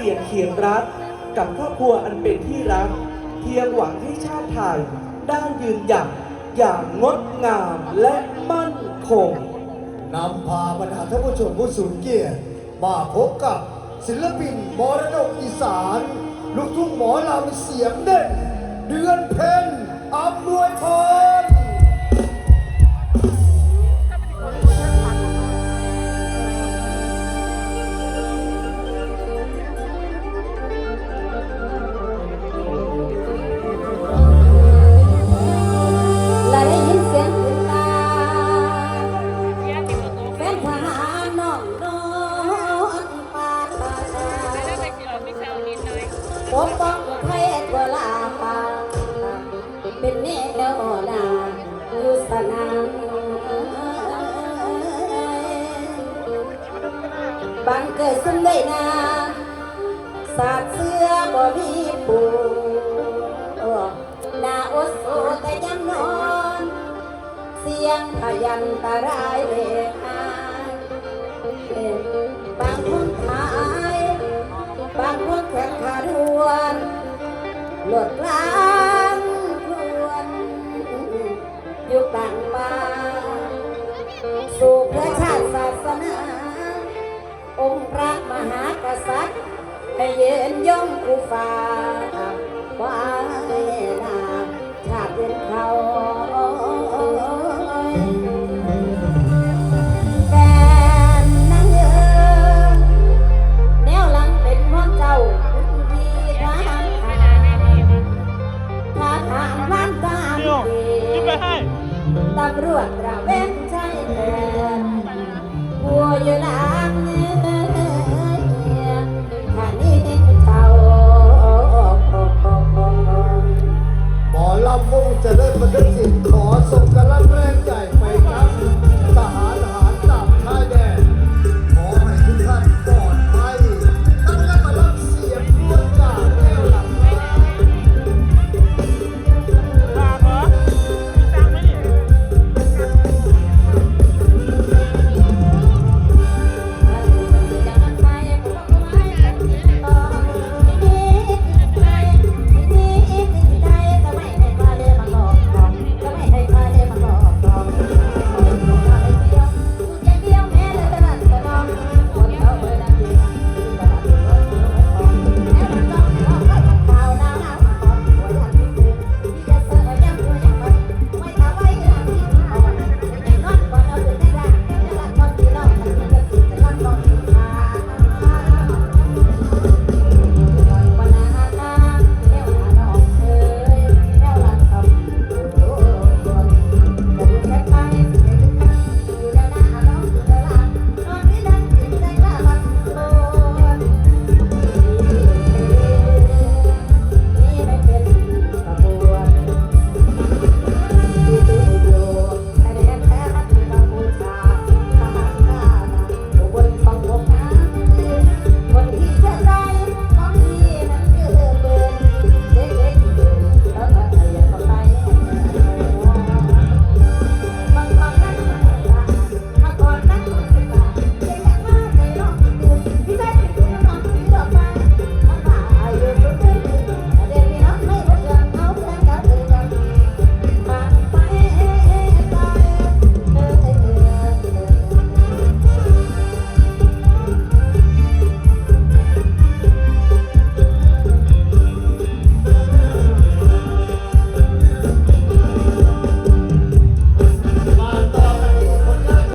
เปลี่ยนเคียงรัก กับครอบครัวอันเป็นที่รัก เพียงหวังให้ชาติไทยได้ยืนหยัดอย่างงดงามและมั่นคงนำพาบรรดาท่านผู้ชมผู้สูงเกียรติมาพบกับศิลปินมรดกอีสาน ลูกทุ่งหมอลำเสียงเด่น เดือนเพ็ญอำนวยพร ปกป้องไทยตัวลาปาเป็นแนวหนาอยู่สนามบังเกิดซึ่งได้นามสาดเสื้อบ่มีปูนาอดโซแต่ยังนอน เสียงพยันตรายเลย หลดกลางครวนอยู่ต่างป่าสู่เพื่อชาติศาสนา องค์พระมหากษัตริย์ให้เย็นย่อมกูฟ้าบ้า ทาล้านตามดียวามไปให้ตำรวจระเวนชายแดนวัวอยู่หลังเนื้อท่านี้เจ้าหมลำวงจะได้กมาด้กยสิขอส่งกำลังแรงใจ